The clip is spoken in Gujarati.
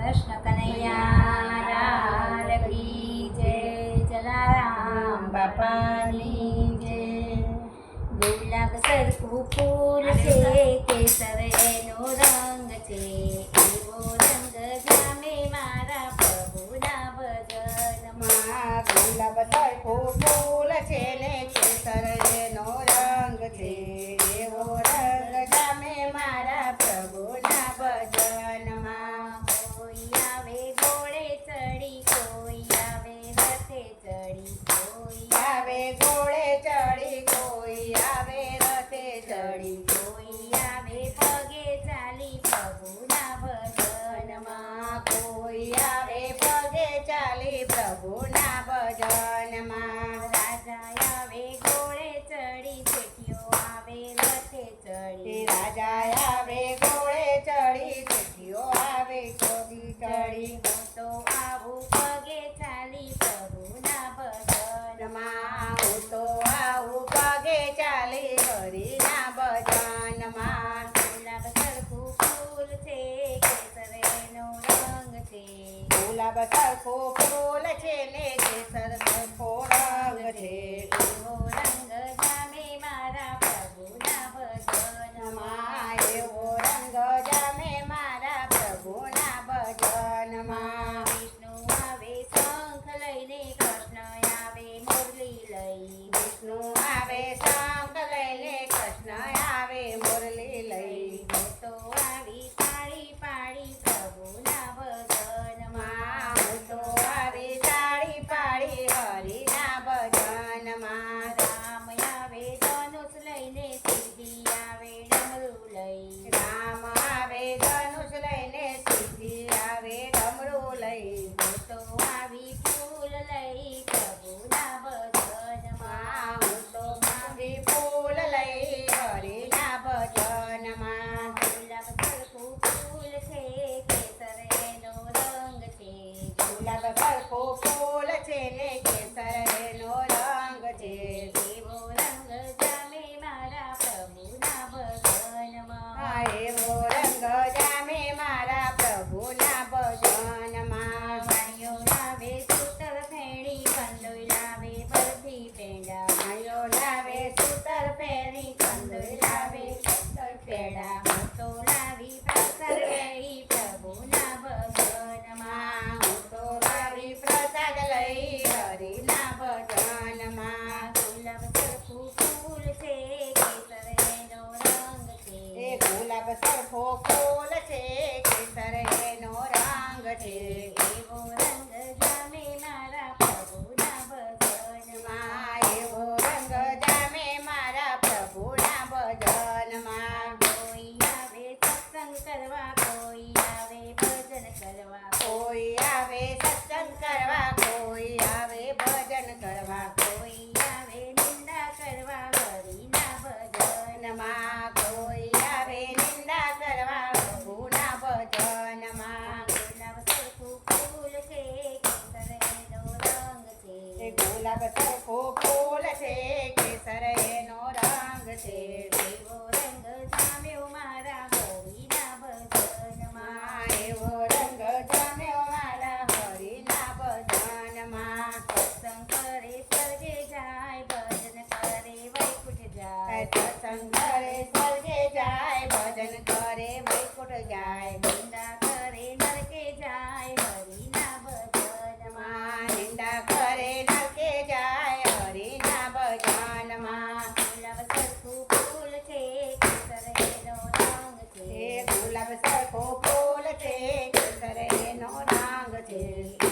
કૃષ્ણ કનૈયા કી જય જલારામ, બાપાની જય. ગુલાબ સરખું ફૂલ છે, કેસરનો રંગ છે, એવો તો પગે ચાલી પ્રભુના ભજનમાં હું તો આવું પગે ચાલી હરિના ભજનમાં ગુલાબ સરખું ફૂલ છે કેસરેનો રંગ છે. ગુલાબ સરખો ફૂલ છે ને કેસર સરખો રંગ છે. એવો રંગ વનમાં રામ આવે ધનુષ લઈને સીધી આવે ડમરું લઈ રામ આવે લઈને સીધી આવે ડમરું લઈ તો આવી ફૂલ લઈ પ્રભુના ભજનમાં તો આવી ફૂલ લઈ હરિના ભજનમાં ગુલાબ ફૂલ છે કેસર એનો રંગ છે ગુલાબ เอก જબ સરખો ફૂલ છે કેસર એનો રંગ છે Holidays